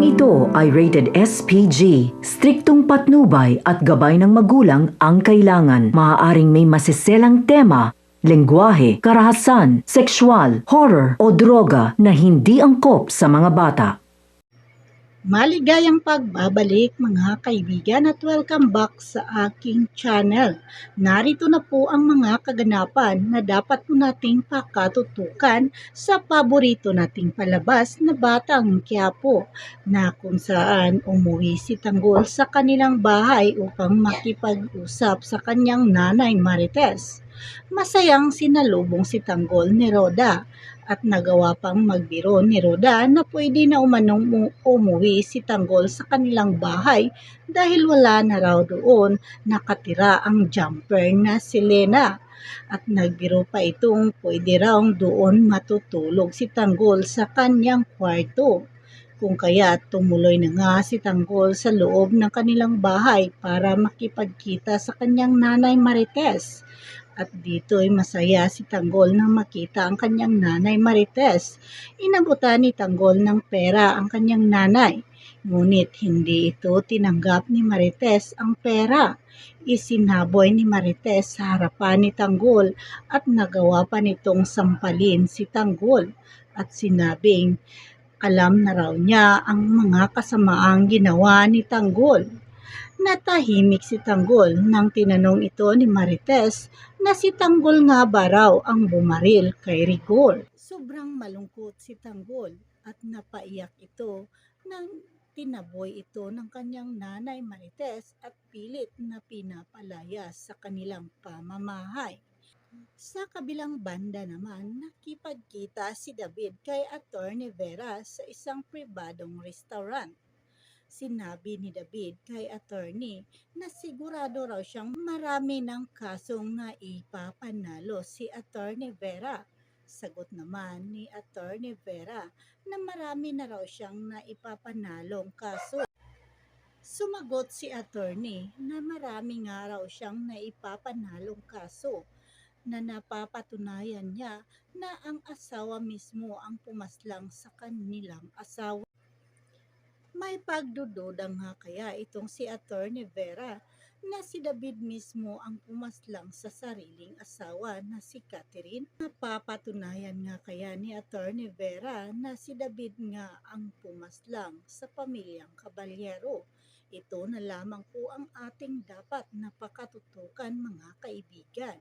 Programang ito ay rated SPG. Striktong patnubay at gabay ng magulang ang kailangan. Maaaring may masiselang tema, lengguwahe, karahasan, sexual, horror o droga na hindi angkop sa mga bata. Maligayang pagbabalik mga kaibigan at welcome back sa aking channel. Narito na po ang mga kaganapan na dapat po nating pakatutukan sa paborito nating palabas na Batang Quiapo na kung saan umuwi si Tanggol sa kanilang bahay upang makipag-usap sa kanyang nanay Marites. Masayang sinalubong si Tanggol ni Roda at nagawa pang magbiro ni Roda na pwede na umanong mu- umuwi si Tanggol sa kanilang bahay dahil wala na raw doon nakatira ang jumper na si Lena. At nagbiro pa itong pwede raw doon matutulog si Tanggol sa kanyang kwarto. Kung kaya tumuloy na nga si Tanggol sa loob ng kanilang bahay para makipagkita sa kanyang nanay Marites. At dito'y masaya si Tanggol nang makita ang kanyang nanay Marites. Inabutan ni Tanggol ng pera ang kanyang nanay. Ngunit hindi ito tinanggap ni Marites ang pera. Isinaboy ni Marites sa harapan ni Tanggol at nagawa pa nitong sampalin si Tanggol. At sinabing alam na raw niya ang mga kasamaang ginawa ni Tanggol. Natahimik si Tanggol nang tinanong ito ni Marites na si Tanggol nga ba raw ang bumaril kay Rigor. Sobrang malungkot si Tanggol at napaiyak ito nang tinaboy ito ng kanyang nanay Marites at pilit na pinapalayas sa kanilang pamamahay. Sa kabilang banda naman, nakipagkita si David kay Attorney Vera sa isang pribadong restaurant. Sinabi ni David kay attorney na sigurado raw siyang marami ng kasong na ipapanalo si attorney Vera. Sagot naman ni attorney Vera na marami na raw siyang naipapanalong kaso. Sumagot si attorney na marami nga raw siyang naipapanalong kaso na napapatunayan niya na ang asawa mismo ang pumaslang sa kanilang asawa. May pagdududa nga kaya itong si Attorney Vera na si David mismo ang pumaslang sa sariling asawa na si Catherine. Napapatunayan nga kaya ni Attorney Vera na si David nga ang pumaslang sa pamilyang kabalyero. Ito na lamang po ang ating dapat napakatutukan mga kaibigan.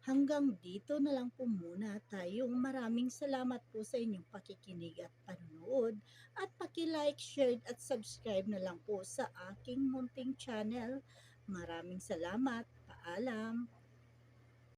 Hanggang dito na lang po muna tayong maraming salamat po sa inyong pakikinig at panonood at paki-like, share at subscribe na lang po sa aking munting channel. Maraming salamat. Paalam.